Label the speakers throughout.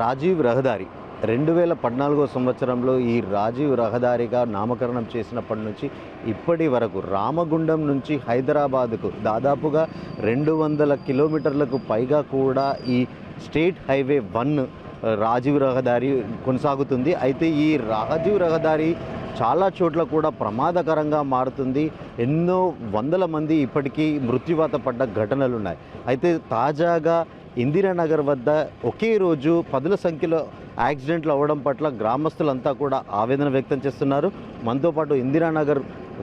Speaker 1: రాజీవ్ రహదారి. రెండు వేల పద్నాలుగో సంవత్సరంలో ఈ రాజీవ్ రహదారిగా నామకరణం చేసినప్పటి నుంచి ఇప్పటి వరకు రామగుండం నుంచి హైదరాబాద్కు దాదాపుగా రెండు వందల కిలోమీటర్లకు పైగా కూడా ఈ స్టేట్ హైవే వన్ రాజీవ్ రహదారి కొనసాగుతుంది. అయితే ఈ రాజీవ్ రహదారి చాలా చోట్ల కూడా ప్రమాదకరంగా మారుతుంది. ఎన్నో వందల మంది ఇప్పటికీ మృత్యువాత పడ్డ ఘటనలు ఉన్నాయి. అయితే తాజాగా ఇందిరానగర్ వద్ద ఒకే రోజు పదుల సంఖ్యలో యాక్సిడెంట్లు అవ్వడం పట్ల గ్రామస్తులంతా కూడా ఆవేదన వ్యక్తం చేస్తున్నారు. మనతో పాటు ఇందిరానగర్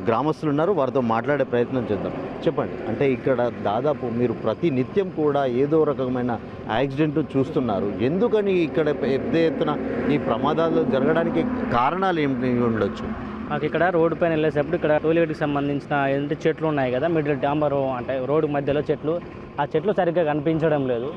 Speaker 1: గ్రామస్తులు ఉన్నారు. వారితో మాట్లాడే ప్రయత్నం చేద్దాం. చెప్పండి. అంటే ఇక్కడ దాదాపు మీరు ప్రతి నిత్యం కూడా ఏదో రకమైన యాక్సిడెంట్ చూస్తున్నారు. ఎందుకని ఇక్కడ పెద్ద ఎత్తున ఈ ప్రమాదాలు జరగడానికి కారణాలు ఏమిటి ఉండొచ్చు?
Speaker 2: మాకు ఇక్కడ రోడ్డు పైన వెళ్ళేటప్పుడు ఇక్కడ టోలిగేట్కి సంబంధించిన ఏంటంటే చెట్లు ఉన్నాయి కదా మిడిల్ డాంబర్ అంటే రోడ్డు మధ్యలో చెట్లు ఆ చెట్లు సరిగ్గా కనిపించడం లేదు.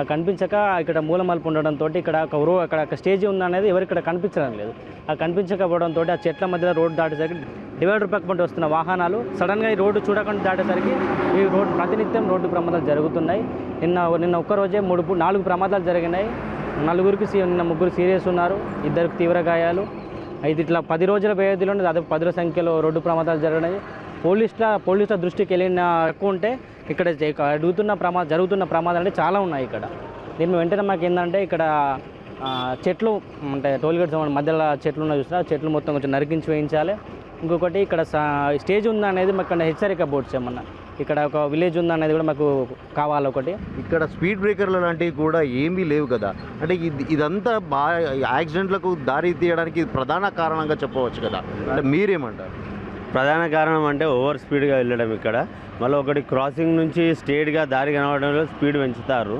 Speaker 2: ఆ కనిపించక ఇక్కడ మూలమలుపు ఉండడంతో ఇక్కడ ఒక రో అక్కడ ఒక స్టేజ్ ఉందనేది ఎవరు ఇక్కడ కనిపించడం లేదు. ఆ కనిపించకపోవడంతో ఆ చెట్ల మధ్యలో రోడ్డు దాటేసరికి డివైడర్ పక్క వస్తున్న వాహనాలు సడన్గా ఈ రోడ్డు చూడకుండా దాటేసరికి ఈ రోడ్డు ప్రతినిత్యం రోడ్డు ప్రమాదాలు జరుగుతున్నాయి. నిన్న నిన్న ఒక్కరోజే మూడు నాలుగు ప్రమాదాలు జరిగినాయి. నలుగురికి నిన్న ముగ్గురు సీరియస్ ఉన్నారు. ఇద్దరికి తీవ్ర గాయాలు. అయితే ఇట్లా పది రోజుల వ్యవధిలోనే దాదాపు పదుల సంఖ్యలో రోడ్డు ప్రమాదాలు జరగడం పోలీసుల పోలీసుల దృష్టికి వెళ్ళిన ఎక్కువ ఉంటే ఇక్కడ అడుగుతున్న ప్రమాదం జరుగుతున్న ప్రమాదాలు అంటే చాలా ఉన్నాయి ఇక్కడ. దీని వెంటనే మాకు ఏంటంటే ఇక్కడ చెట్లు అంటే టోల్గేట్ మధ్యలో చెట్లు ఉన్నాయి చూసినా చెట్లు మొత్తం కొంచెం నరికించి వేయించాలి. ఇంకొకటి ఇక్కడ సా- స్టేజ్ ఉందనేది అనేది మాకు ఇక్కడ హెచ్చరిక బోర్డ్స్ ఏమన్నా ఇక్కడ ఒక విలేజ్ ఉందా అనేది కూడా మాకు కావాలి ఒకటి.
Speaker 1: ఇక్కడ స్పీడ్ బ్రేకర్లు లాంటివి కూడా ఏమీ లేవు కదా. అంటే ఇది ఇదంతా బాగా యాక్సిడెంట్లకు దారి తీయడానికి ప్రధాన కారణంగా చెప్పవచ్చు కదా. అంటే మీరేమంటారు?
Speaker 3: ప్రధాన కారణం అంటే ఓవర్ స్పీడ్గా వెళ్ళడం ఇక్కడ. మళ్ళీ ఒకటి క్రాసింగ్ నుంచి స్ట్రేట్గా దారి కనబడంలో స్పీడ్ పెంచుతారు.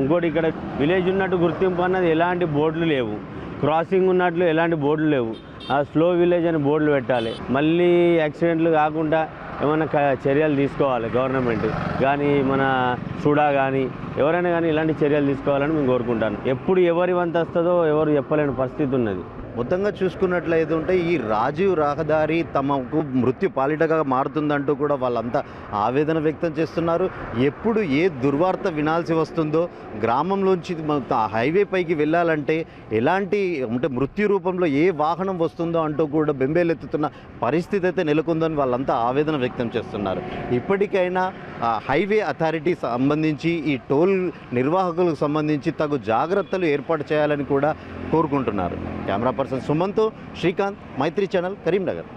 Speaker 3: ఇంకోటి ఇక్కడ విలేజ్ ఉన్నట్టు గుర్తింపు అన్నది ఎలాంటి బోర్డులు లేవు. క్రాసింగ్ ఉన్నట్లు ఎలాంటి బోర్డులు లేవు. ఆ స్లో విలేజ్ అని బోర్డులు పెట్టాలి. మళ్ళీ యాక్సిడెంట్లు కాకుండా ఏమైనా క- చర్యలు తీసుకోవాలి గవర్నమెంట్. కానీ మన సుడా కానీ ఎవరైనా కానీ ఇలాంటి చర్యలు తీసుకోవాలని మేము కోరుకుంటాను. ఎప్పుడు ఎవరి వంత వస్తుందో ఎవరు చెప్పలేని పరిస్థితి ఉన్నది.
Speaker 1: మొత్తంగా చూసుకున్నట్లయితే ఉంటే ఈ రాజీవ్ రహదారి తమకు మృత్యు పాలిటగా మారుతుందంటూ కూడా వాళ్ళంతా ఆవేదన వ్యక్తం చేస్తున్నారు. ఎప్పుడు ఏ దుర్వార్త వినాల్సి వస్తుందో గ్రామంలోంచి హైవే పైకి వెళ్ళాలంటే ఎలాంటి అంటే మృత్యు రూపంలో ఏ వాహనం వస్తుందో అంటూ కూడా బెంబేలెత్తుతున్న పరిస్థితి అయితే నెలకొందని వాళ్ళంతా ఆవేదన వ్యక్తం చేస్తున్నారు. ఇప్పటికైనా హైవే అథారిటీ సంబంధించి ఈ టోల్ నిర్వాహకులకు సంబంధించి తగు జాగ్రత్తలు ఏర్పాటు చేయాలని కూడా కోరుకుంటున్నారు. Camera person Sumanth Srikanth Maitri channel Karimnagar.